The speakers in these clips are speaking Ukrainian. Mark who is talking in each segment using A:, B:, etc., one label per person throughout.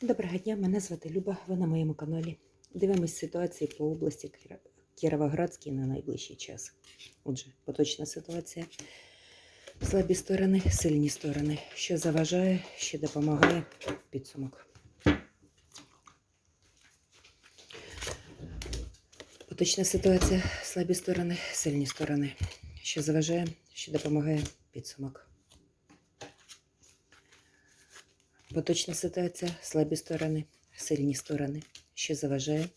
A: Доброго дня, мене звати Люба, ви на моєму каналі. Дивимось ситуацію по області Кіровоградській на найближчий час. Отже, поточна ситуація. Слабі сторони, сильні сторони. Що заважає, що допомагає підсумок. Поточна ситуація, слабі сторони, сильні сторони. Що заважає, що допомагає підсумок. Поточна ситуація, слабі сторони, сильні сторони, що заважає,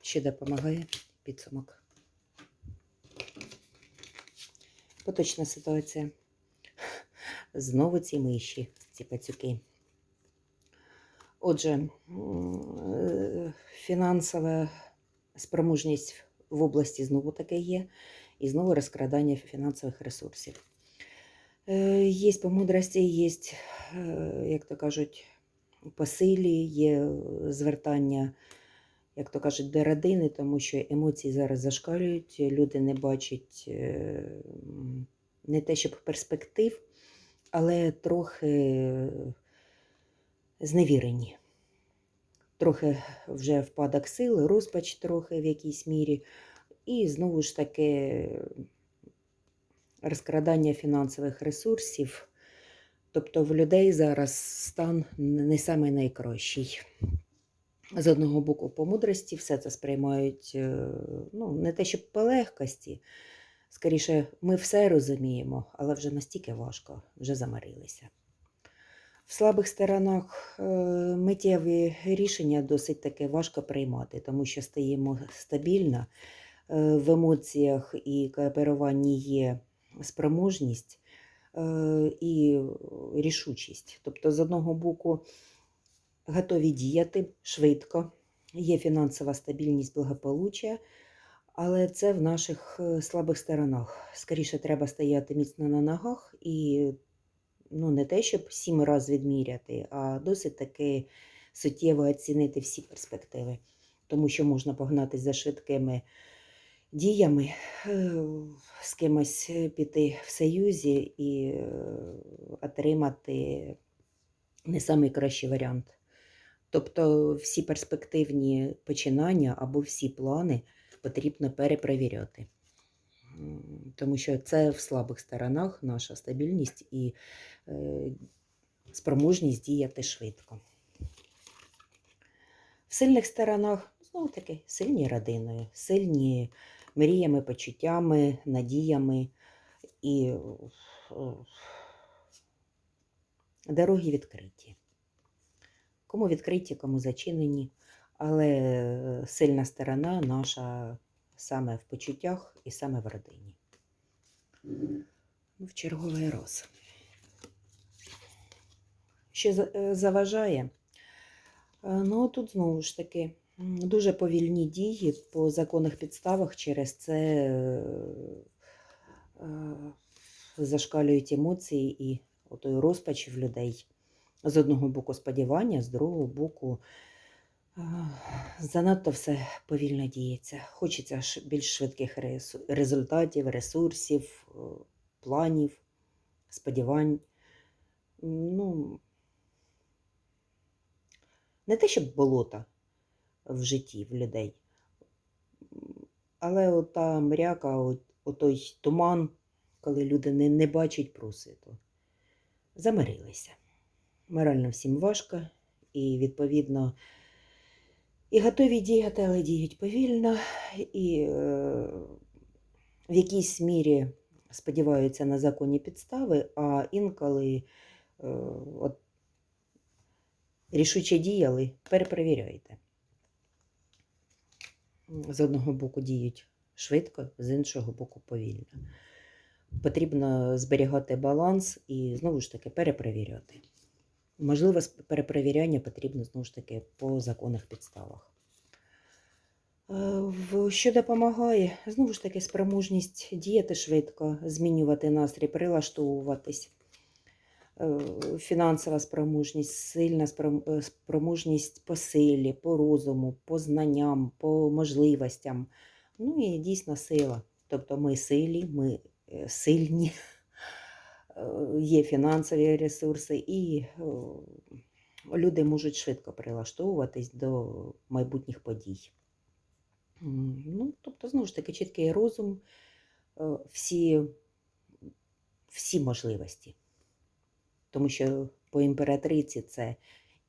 A: що допомагає підсумок. Поточна ситуація. Знову ці миші, ці пацюки. Отже, е, фінансова спроможність в області знову таке є, і знову розкрадання фінансових ресурсів. Є по мудрості, є, е, як то кажуть, по силі, є звертання, як то кажуть, до родини, тому що емоції зараз зашкалюють, люди не бачать е, не те, щоб перспектив, але трохи зневірені. Трохи вже впадок сил, розпач трохи в якійсь мірі. І знову ж таки розкрадання фінансових ресурсів. Тобто в людей зараз стан не самий найкращий. З одного боку, по мудрості все це сприймають е, ну, не те, щоб по легкості. Скоріше, ми все розуміємо, але вже настільки важко, вже замарилися. В слабих сторонах е, миттєві рішення досить таки важко приймати, тому що стаємо стабільно. Е, В емоціях і кооперуванні є спроможність е, і рішучість. Тобто, з одного боку, готові діяти швидко, є фінансова стабільність благополуччя, але це в наших е, слабих сторонах. Скоріше треба стояти міцно на ногах і ну, не те, щоб сім разів відміряти, а досить таки суттєво оцінити всі перспективи, тому що можна погнатися за швидкими діями, е, з кимось піти в союзі і е, отримати не найкращий варіант. Тобто всі перспективні починання або всі плани потрібно перепровіряти. Тому що це в слабих сторонах наша стабільність і е, спроможність діяти швидко. В сильних сторонах, знову таки, сильні родиною, сильні мріями, почуттями, надіями і е, дороги відкриті. Кому відкриті, кому зачинені, але сильна сторона наша саме в почуттях і саме в родині. Ну, В черговий раз. Що е, заважає? Е, Ну, тут знову ж таки дуже повільні дії по законних підставах, через це е, е, зашкалюють емоції і отой розпач в людей. З одного боку сподівання, з другого боку е, занадто все повільно діється. Хочеться більш швидких результатів, ресурсів, планів, сподівань. Ну, не те, щоб болота в житті в людей, але ота мряка, от, отой туман, коли люди не, не бачать просвіту, замирилися. Морально всім важко, і, відповідно, і готові діяти, але діють повільно, і е, в якійсь мірі сподіваються на законні підстави, а інколи е, от, рішуче діяли, перепровіряйте. З одного боку діють швидко, з іншого боку повільно. Потрібно зберігати баланс і знову ж таки перепровіряти. Можливо, перепровіряння потрібно знову ж таки по законних підставах. Е, Що допомагає? Знову ж таки, спроможність діяти швидко, змінювати настрій, прилаштовуватись. Е, Фінансова спроможність, сильна е, спроможність по силі, по розуму, по знанням, по можливостям. Ну і дійсно сила. Тобто ми силі, ми е, сильні, Е, є фінансові ресурси і е, люди можуть швидко прилаштовуватись до майбутніх подій. Ну, тобто, знову ж таки, чіткий розум, всі, всі можливості. Тому що по імператриці це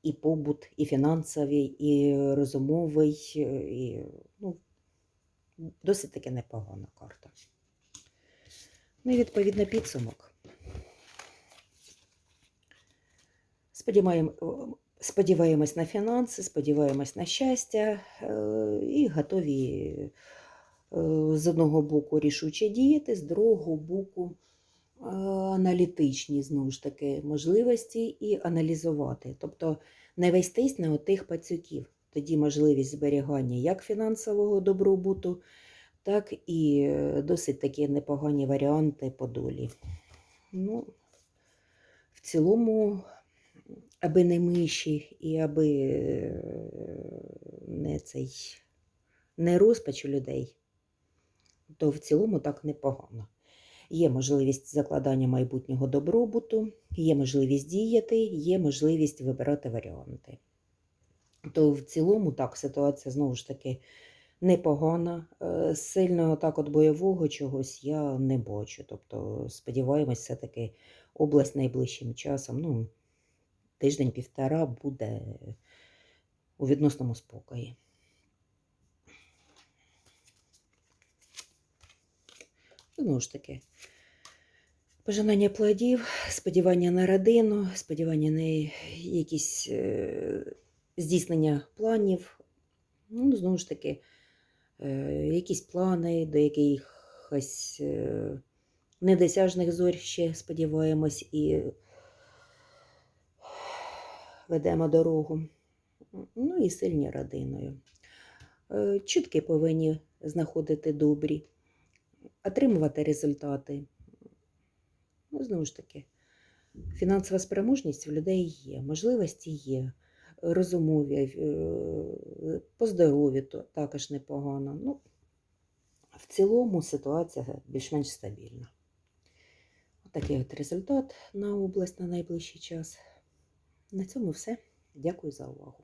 A: і побут, і фінансовий, і розумовий, і ну, досить таки непогана карта. Ну і відповідно підсумок. Сподіваємо, сподіваємось на фінанси, сподіваємось на щастя е, і готові е, з одного боку рішуче діяти, з другого боку аналітичні знову ж таки можливості і аналізувати. Тобто не вестись на отих пацюків. Тоді можливість зберігання як фінансового добробуту, так і е, досить такі непогані варіанти по долі. Ну, в цілому, аби не миші і аби е, не цей не розпач у людей, то в цілому так непогано. Є можливість закладання майбутнього добробуту, є можливість діяти, є можливість вибирати варіанти. То в цілому так ситуація знову ж таки непогана. Е, Сильного так от бойового чогось я не бачу. Тобто, сподіваємось, все-таки область найближчим часом, ну, тиждень-півтора буде у відносному спокої. Знову ж таки, пожинання плодів, сподівання на родину, сподівання на якісь е, здійснення планів. Ну, знову ж таки, е, якісь плани до якихось е, недосяжних зорь ще сподіваємось і ведемо дорогу. Ну і сильні родиною. Чутки повинні знаходити добрі, отримувати результати. Ну, знову ж таки, фінансова спроможність в людей є, можливості є, розумові, е, по здоров'ю також непогано. Ну, в цілому ситуація більш-менш стабільна. Отакий от результат на область на найближчий час. На цьому все. Дякую за увагу.